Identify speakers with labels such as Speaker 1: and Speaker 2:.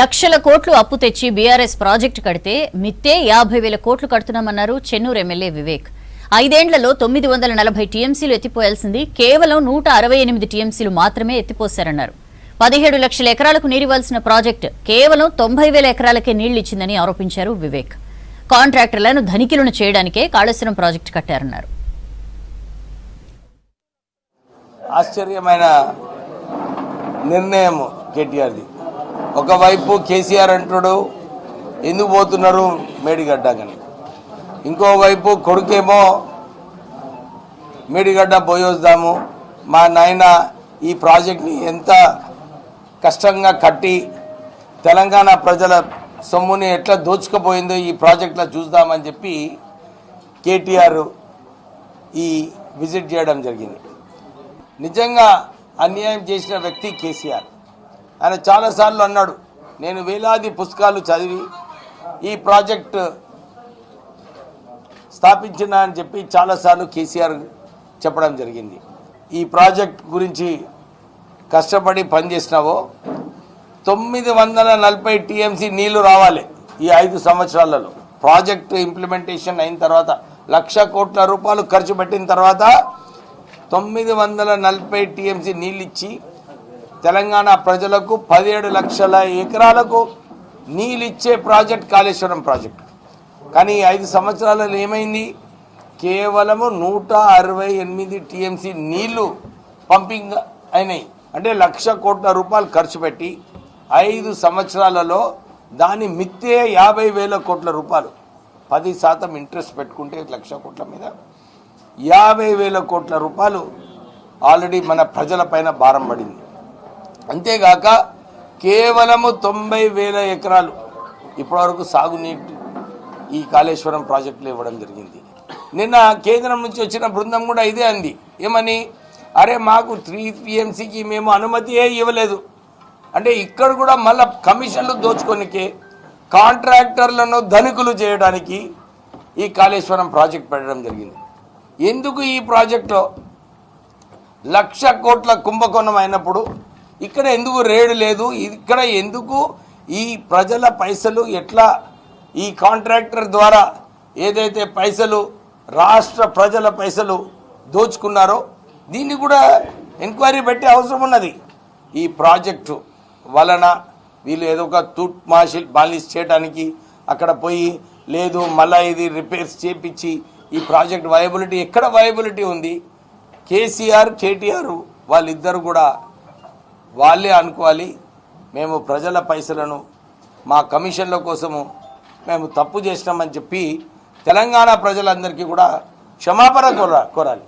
Speaker 1: లక్షల కోట్లు అప్పు తెచ్చి బీఆర్ఎస్ ప్రాజెక్టు కడితే మిత్తే యాభై వేల కోట్లు కడుతున్నామన్నారు చెన్నూరు ఎమ్మెల్యే వివేక్. ఐదేండ్లలో తొమ్మిది వందల నలభై టీఎంసీలు ఎత్తిపోయాల్సింది కేవలం నూట అరవై ఎనిమిది టీఎంసీలు మాత్రమే ఎత్తిపోశారన్నారు. పదిహేడు లక్షల ఎకరాలకు నీరివ్వాల్సిన ప్రాజెక్టు కేవలం తొంభై వేల ఎకరాలకే నీళ్ళిచ్చిందని ఆరోపించారు వివేక్. కాంట్రాక్టర్లను ధనికులను చేయడానికే కాళేశ్వరం ప్రాజెక్టు కట్టారన్నారు.
Speaker 2: ఆశ్చర్యమైన నిర్ణయం కేటీఆర్ది ఒకవైపు కేసీఆర్ అంటుడు ఎందుకు పోతున్నారు మేడిగడ్డకని? ఇంకోవైపు కొడుకేమో మేడిగడ్డ పోయొద్దాము మా నాయన ఈ ప్రాజెక్ట్ని ఎంత కష్టంగా కట్టి తెలంగాణ ప్రజల సొమ్ముని ఎట్లా దోచుకుపోయిందో ఈ ప్రాజెక్ట్లో చూద్దామని చెప్పి కేటీఆర్ ఈ విజిట్ చేయడం జరిగింది. నిజంగా అన్యాయం చేసిన వ్యక్తి కేసీఆర్. ఆయన చాలాసార్లు అన్నాడు నేను వేలాది పుస్తకాలు చదివి ఈ ప్రాజెక్ట్ స్థాపించిన అని చెప్పి చాలాసార్లు కేసీఆర్ చెప్పడం జరిగింది. ఈ ప్రాజెక్ట్ గురించి కష్టపడి పనిచేసినావో తొమ్మిది వందల నలభై టీఎంసీ నీళ్ళు రావాలి ఈ ఐదు సంవత్సరాలలో. ప్రాజెక్ట్ ఇంప్లిమెంటేషన్ అయిన తర్వాత లక్ష కోట్ల రూపాయలు ఖర్చు పెట్టిన తర్వాత తొమ్మిది వందల నలభై టీఎంసీ నీళ్ళు ఇచ్చి తెలంగాణ ప్రజలకు పదిహేడు లక్షల ఎకరాలకు నీళ్ళిచ్చే ప్రాజెక్ట్ కాళేశ్వరం ప్రాజెక్ట్. కానీ ఐదు సంవత్సరాలలో ఏమైంది? కేవలము నూట అరవై ఎనిమిది టీఎంసీ నీళ్ళు పంపింగ్ అయినాయి. అంటే లక్ష కోట్ల రూపాయలు ఖర్చు పెట్టి ఐదు సంవత్సరాలలో దాని మిత్తే యాభై వేల కోట్ల రూపాయలు. పది శాతం ఇంట్రెస్ట్ పెట్టుకుంటే లక్ష కోట్ల మీద యాభై వేల కోట్ల రూపాయలు ఆల్రెడీ మన ప్రజలపైన భారం పడింది. అంతేగాక కేవలము తొంభై వేల ఎకరాలు ఇప్పటివరకు సాగునీటి ఈ కాళేశ్వరం ప్రాజెక్టులు ఇవ్వడం జరిగింది. నిన్న కేంద్రం నుంచి వచ్చిన బృందం కూడా ఇదే అంది. ఏమని? అరే మాకు త్రీ టీఎంసీకి మేము అనుమతియే ఇవ్వలేదు. అంటే ఇక్కడ కూడా మళ్ళా కమిషన్లు దోచుకొనికి కాంట్రాక్టర్లను ధనికులు చేయడానికి ఈ కాళేశ్వరం ప్రాజెక్ట్ పెట్టడం జరిగింది. ఎందుకు ఈ ప్రాజెక్టులో లక్ష కోట్ల కుంభకోణం అయినప్పుడు ఇక్కడ ఎందుకు రేడు లేదు? ఇక్కడ ఎందుకు ఈ ప్రజల పైసలు ఎట్లా ఈ కాంట్రాక్టర్ ద్వారా ఏదైతే పైసలు రాష్ట్ర ప్రజల పైసలు దోచుకున్నారో దీన్ని కూడా ఎంక్వైరీ పెట్టే అవసరం ఉన్నది. ఈ ప్రాజెక్టు వలన వీళ్ళు ఏదో ఒక తూట్ మాషి బాలిష్ చేయడానికి అక్కడ పోయి లేదు మళ్ళీ ఇది రిపేర్స్ చేపించి ఈ ప్రాజెక్ట్ వయబిలిటీ ఎక్కడ వయబిలిటీ ఉంది? కేసీఆర్ కేటీఆర్ వాళ్ళిద్దరు కూడా వాళ్ళే అనుకోవాలి. మేము ప్రజల పైసలను మా కమిషన్ల కోసము మేము తప్పు చేసినామని చెప్పి తెలంగాణ ప్రజలందరికీ కూడా క్షమాపణ కోరాలి.